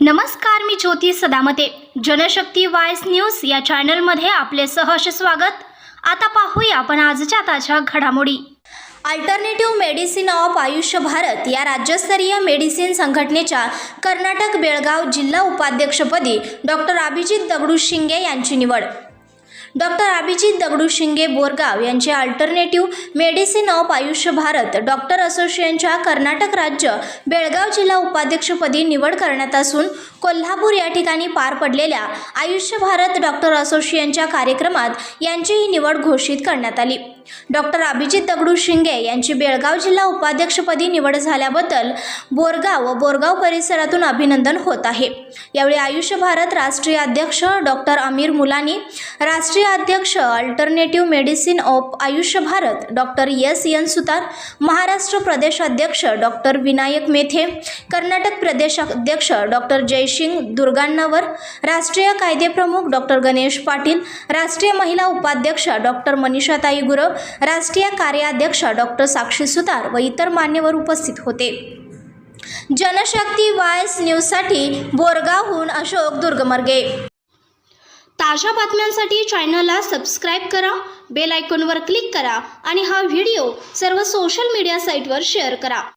नमस्कार मी ज्योती सदामते. जनशक्ती वायस न्यूज या चॅनलमध्ये आपले सहर्ष स्वागत. आता पाहूया आपण आजच्या ताज्या घडामोडी. अल्टरनेटिव्ह मेडिसिन ऑफ आयुष्य भारत या राज्यस्तरीय मेडिसिन संघटनेच्या कर्नाटक बेळगाव जिल्हा उपाध्यक्षपदी डॉक्टर अभिजित दगडू शिंगे यांची निवड. डॉक्टर अभिजित दगडू शिंगे बोरगाव यांचे अल्टरनेटिव्ह मेडिसिन ऑफ आयुष्य भारत डॉक्टर असोसिएशनच्या कर्नाटक राज्य बेळगाव जिल्हा उपाध्यक्षपदी निवड करण्यात असून कोल्हापूर या ठिकाणी पार पडलेल्या आयुष्य भारत डॉक्टर असोसिएशनच्या कार्यक्रमात यांची ही निवड घोषित करण्यात आली. डॉक्टर अभिजित दगडू शिंगे यांची बेळगाव जिल्हा उपाध्यक्षपदी निवड झाल्याबद्दल बोरगाव व बोरगाव परिसरातून अभिनंदन होत आहे. यावेळी आयुष्य भारत राष्ट्रीय अध्यक्ष डॉक्टर अमीर मुलानी राष्ट्रीय अध्यक्ष अल्टरनेटिव्ह मेडिसिन ऑफ आयुष्य Bharat doctor S N. Sutar Maharashtra प्रदेश अध्यक्ष डॉक्टर विनायक मेथे कर्नाटक प्रदेश अध्यक्ष डॉक्टर जयसिंग दुर्गाण्णावर राष्ट्रीय कायदेप्रमुख डॉक्टर गणेश पाटील राष्ट्रीय महिला उपाध्यक्ष डॉक्टर मनीषाताई गुरव राष्ट्रीय कार्याध्यक्ष डॉक्टर साक्षी सुतार व इतर मान्यवर उपस्थित होते. जनशक्ती वायस न्यूजसाठी बोरगावहून अशोक दुर्गमर्गे. ताज्या बातम्यांसाठी चॅनलला सबस्क्राईब करा बेल आयकॉनवर क्लिक करा आणि हा व्हिडिओ सर्व सोशल मीडिया साईटवर शेअर करा.